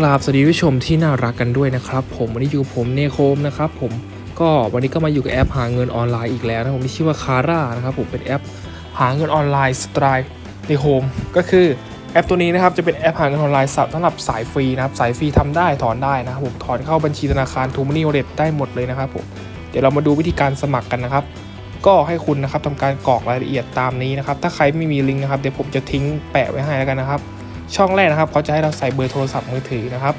กราบสวัสดีผู้ชมที่น่ารักกันด้วยนะครับ ผมวันนี้อยู่กับผมเนโคมนะครับผมก็วันนี้ก็มาอยู่กับแอปหาเงินออนไลน์อีกแล้วนะผมที่ชื่อว่าคาร่านะครับผมเป็นแอปหาเงินออนไลน์สไตล์ในโฮมก็คือแอปตัวนี้นะครับจะเป็นแอปหาเงินออนไลน์สำหรับสายฟรีนะครับสายฟรีทำได้ถอนได้นะครับผมถอนเข้าบัญชีธนาคารทูมันนี่วอลเล็ตได้หมดเลยนะครับผมเดี๋ยวเรามาดูวิธีการสมัครกันนะครับ ก็ให้คุณนะครับทำการกรอกรายละเอียดตามนี้นะครับถ้าใครไม่มีลิงก์นะครับเดี๋ยวผมจะทิ้งแปะไว้ให้แล้วกันนะครับ ช่องแรกนะครับเขาจะให้เราใส่เบอร์โทรศัพท์มือถือนะครับ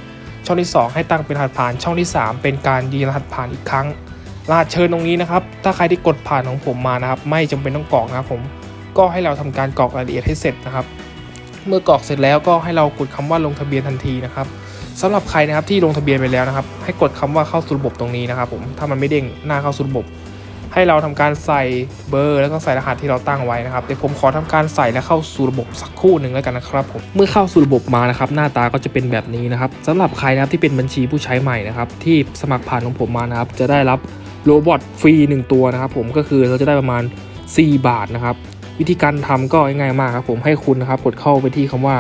ช่องที่ 2 ให้ตั้งเป็นรหัสผ่าน ช่องที่ 3 เป็นการยืนรหัสผ่านอีกครั้ง รหัสเชิญตรงนี้นะครับ ถ้าใครที่กดผ่านของผมมานะครับ ไม่จำเป็นต้องกรอกนะครับผม ก็ให้เราทำการกรอกรายละเอียดให้เสร็จนะครับ เมื่อกรอกเสร็จแล้วก็ให้เรากดคำว่าลงทะเบียนทันทีนะครับสำหรับใครนะครับที่ลงทะเบียนไปแล้วนะครับ ให้กดคำว่าเข้าสู่ระบบตรงนี้นะครับผม ถ้ามันไม่เด้งหน้าเข้าสู่ระบบ ให้เราทำการใส่เบอร์ แล้วก็ใส่รหัสที่เราตั้งไว้นะครับเดี๋ยวผมขอทำการใส่และเข้าสู่ระบบสักครู่หนึ่งแล้วกันนะครับผมเมื่อเข้าสู่ระบบมานะครับหน้าตาก็จะเป็นแบบนี้นะครับสำหรับใครนะครับที่เป็นบัญชีผู้ใช้ใหม่นะครับที่สมัครผ่านของผมมานะครับจะได้รับโรบอทฟรี1 ตัวนะครับผมก็คือเราจะได้ประมาณ 4 บาทนะครับวิธีการทำก็ง่ายมากครับผมให้คุณนะครับกดเข้าไปที่คำว่า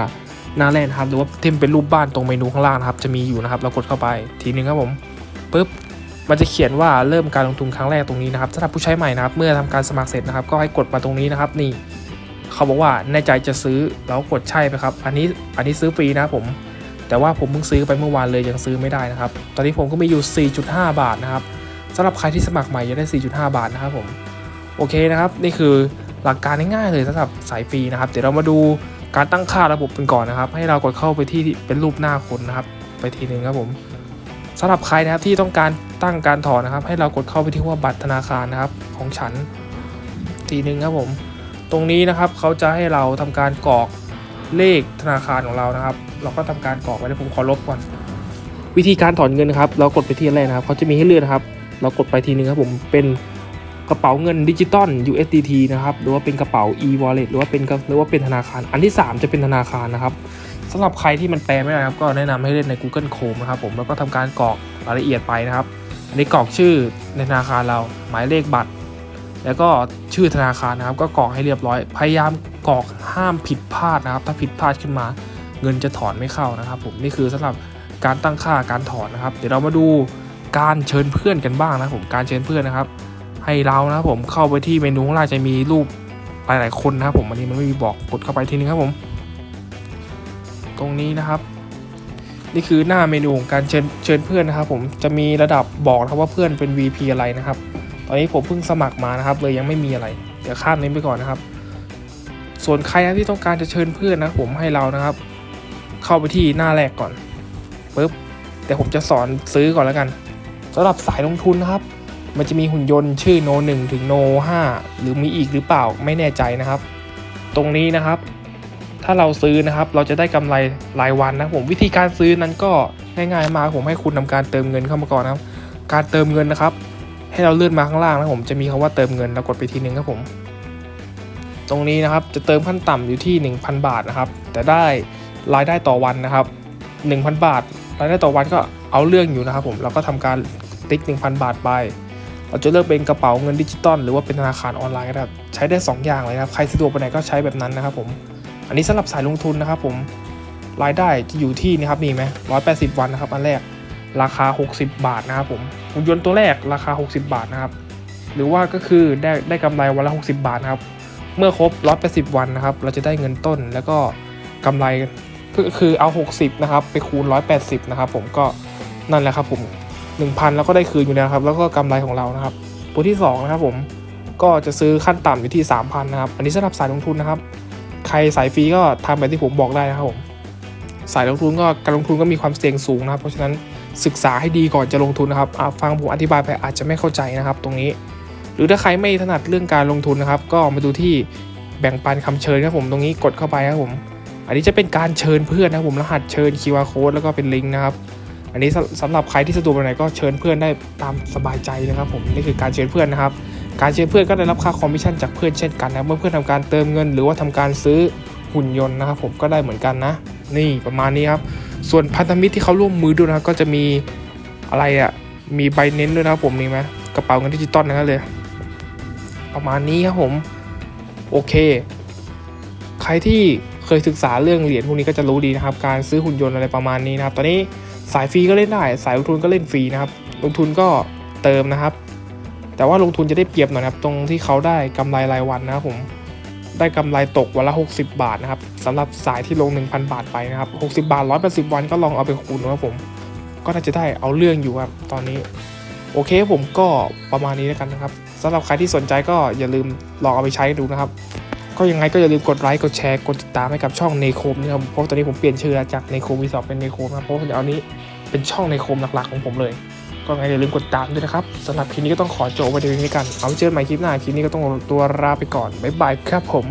หน้าแรกนะครับหรือว่าเทมเป็นรูปบ้านตรงเมนูข้างล่างนะครับจะมีอยู่นะครับเรากดเข้าไปทีนึงครับผมปึ๊บ มันจะเขียนว่าเริ่มการลงทุนครั้งแรกตรงนี้นะครับสำหรับผู้ใช้ใหม่นะครับ เมื่อทำการสมัครเสร็จนะครับ ก็ให้กดมาตรงนี้นะครับ นี่ เขาบอกว่าแน่ใจจะซื้อแล้วกดใช่ไหมครับ อันนี้อันนี้ซื้อฟรีนะผม แต่ว่าผมเพิ่งซื้อไปเมื่อวานเลยยังซื้อไม่ได้นะครับ ตอนนี้ผมก็มีอยู่ 4.5 บาทนะครับสำหรับใครที่สมัครใหม่จะได้ 4.5 บาทนะครับผมโอเคนะครับนี่คือหลักการง่ายๆเลยสำหรับสายฟรีนะครับเดี๋ยวเรามาดูการตั้งค่าระบบกันก่อนนะครับ ให้เรากดเข้าไปที่เป็นรูปหน้าคนนะครับ ไปทีหนึ่งครับผม สำหรับใครนะครับที่ต้องการตั้งการถอนนะครับ ให้เรากดเข้าไปที่ว่าบัตรธนาคารนะครับของฉันทีหนึ่งครับผม ตรงนี้นะครับเขาจะให้เราทำการกรอกเลขธนาคารของเรานะครับ เราก็ทำการกรอกไว้เดี๋ยวผมขอลบก่อนวิธีการถอนเงินนะครับเรากดไปที่อันแรกนะครับเขาจะมีให้เลือกนะครับ เรากดไปทีนึงครับผมเป็นกระเป๋าเงินดิจิตอล USDT นะครับหรือว่าเป็นกระเป๋า e-wallet หรือว่าเป็นหรือว่าเป็นธนาคาร อันที่ 3 จะเป็นธนาคารนะครับ สำหรับใครที่มันแปลไม่ได้ครับก็แนะนำให้เล่นใน Google Chrome นะครับผมแล้วก็ทำการกรอกรายละเอียดไปนะครับอันนี้กรอกชื่อในธนาคารเราหมายเลขบัตร แล้วก็ชื่อธนาคารนะครับ ก็กรอกให้เรียบร้อย พยายามกรอกห้ามผิดพลาดนะครับ ถ้าผิดพลาดขึ้นมา เงินจะถอนไม่เข้านะครับ ผมนี่คือสำหรับการตั้งค่าการถอนนะครับ เดี๋ยวเรามาดูการเชิญเพื่อนกันบ้างนะผมการเชิญเพื่อนนะครับ ให้เรานะครับผมเข้าไปที่เมนูข้างล่างจะมีรูปหลายๆคนนะครับผมอันนี้มันไม่มีบอกกดเข้าไปทีนึงครับผม ตรงนี้นะครับ นี่คือหน้าเมนูของการเชิญเชิญเพื่อนนะครับ ผมจะมีระดับบอกนะครับว่าเพื่อนเป็น VP อะไรนะครับ ตอนนี้ผมเพิ่งสมัครมานะครับ เลยยังไม่มีอะไร เดี๋ยวข้ามนี้ไปก่อนนะครับ ส่วนใครนะที่ต้องการจะเชิญเพื่อนนะผมให้เรานะครับ เข้าไปที่หน้าแรกก่อนปุ๊บแต่ผมจะสอนซื้อก่อนแล้วกันสำหรับสายลงทุนนะครับ มันจะมีหุ่นยนต์ชื่อโน1ถึงโน5หรือมีอีกหรือเปล่าไม่แน่ใจนะครับ ตรงนี้นะครับ ถ้าเราซื้อนะครับ เราจะได้กำไรรายวันนะผมวิธีการซื้อนั้นก็ง่ายๆมาผมให้คุณทำการเติมเงินเข้ามาก่อนนะครับ การเติมเงินนะครับ ให้เราเลื่อนมาข้างล่างนะผมจะมีคำว่าเติมเงินเรากดไปทีนึงครับผม ตรงนี้นะครับจะเติมขั้นต่ำอยู่ที่ 1,000 บาทนะครับ แต่ได้รายได้ต่อวันนะครับ 1,000 บาท รายได้ต่อวันก็เอาเรื่องอยู่นะครับ ผมเราก็ทำการติ๊ก 1,000 บาทไปเราจะเลือกเป็นกระเป๋าเงินดิจิตอลหรือว่าเป็นธนาคารออนไลน์ก็ได้ใช้ได้ 2 อย่างเลยครับ ใครสะดวกไปไหนก็ใช้แบบนั้นนะครับผม อันนี้สำหรับสายลงทุนนะครับผมรายได้จะอยู่ที่นะครับนี่ไหมร้อยแปดสิบวันนะครับอันแรกราคา 60 บาทนะครับผมหุ่นยนต์ตัวแรกราคา 60 บาทนะครับ หรือว่าก็คือได้ได้กำไรวันละ 60 บาทนะครับ เมื่อครบ 180 วันนะครับ เราจะได้เงินต้นแล้วก็กำไรก็คือเอา 60 นะครับ ไปคูณ 180 นะครับ ผมก็นั่นแหละครับผม 1,000 แล้วก็ได้คืนอยู่แล้วครับ แล้วก็กำไรของเรานะครับ ตัวที่ 2 นะครับผมก็จะซื้อขั้นต่ำอยู่ที่ 3,000 นะครับ อันนี้สำหรับสายลงทุนนะครับ ใครสายฟรีก็ทำแบบที่ผมบอกได้นะครับผมสายลงทุนก็การลงทุนก็มีความเสี่ยงสูงนะครับเพราะฉะนั้นศึกษาให้ดีก่อนจะลงทุนนะครับฟังผมอธิบายไปอาจจะไม่เข้าใจนะครับ ตรงนี้ หรือถ้าใครไม่ถนัดเรื่องการลงทุนนะครับ ก็มาดูที่แบ่งปันคำเชิญครับผมตรงนี้กดเข้าไปครับผม อันนี้จะเป็นการเชิญเพื่อนนะครับผมรหัสเชิญ QR code แล้วก็เป็นลิงก์นะครับ อันนี้สำสำหรับใครที่สะดวกไหนก็เชิญเพื่อนได้ตามสบายใจนะครับผมนี่คือการเชิญเพื่อนนะครับ การเชิญเพื่อนก็ได้รับค่าคอมมิชชั่นจากเพื่อนเช่นกันนะเมื่อเพื่อนทำการเติมเงิน หรือว่าทำการซื้อหุ่นยนต์นะครับผมก็ได้เหมือนกันนะ นี่ประมาณนี้ครับ ส่วนพันธมิตรที่เขาร่วมมือด้วยนะก็จะมีอะไรอะ่ะมีใบเน้นด้วยนะครับผมนี่ไหมกระเป๋าเงินดิจิตอลนะครับเลย ประมาณนี้ครับผมโอเค ใครที่เคยศึกษาเรื่องเหรียญพวกนี้ก็จะรู้ดีนะครับ การซื้อหุ่นยนต์อะไรประมาณนี้นะครับ ตอนนี้สายฟรีก็เล่นได้ สายลงทุนก็เล่นฟรีนะครับ ลงทุนก็เติมนะครับ แต่ว่าลงทุนจะได้เปรียบหน่อยนะครับตรงที่เขาได้กำไรรายวันนะครับผมได้กำไรตกวันละ 60 บาทนะครับสำหรับสายที่ลง 1,000 บาทไปนะครับ60 บาท 180 วันก็ลองเอาไปคูณนะครับผม ก็น่าจะได้เอาเรื่องอยู่ครับตอนนี้ โอเคผมก็ประมาณนี้แล้วกันนะครับสำหรับใครที่สนใจก็อย่าลืมลองเอาไปใช้ดูนะครับ ก็ยังไงก็อย่าลืมกดไลค์กดแชร์กดติดตามให้กับช่องเนโคมนะครับเพราะตอนนี้ผมเปลี่ยนชื่อจากเนโคมวีสอบเป็นเนโคมนะเพราะว่าเดี๋ยวเอานี้เป็นช่องเนโคมหลักๆของผมเลย ก็ไงอย่าลืมกดติดตามด้วยนะครับสำหรับคลิปนี้ก็ต้องขอจบไว้เพียนี้กัน เอาไว้เจอกันใหม่คลิปหน้าคลิปนี้ก็ต้องตัวลาไปก่อนบ๊ายบายครับผม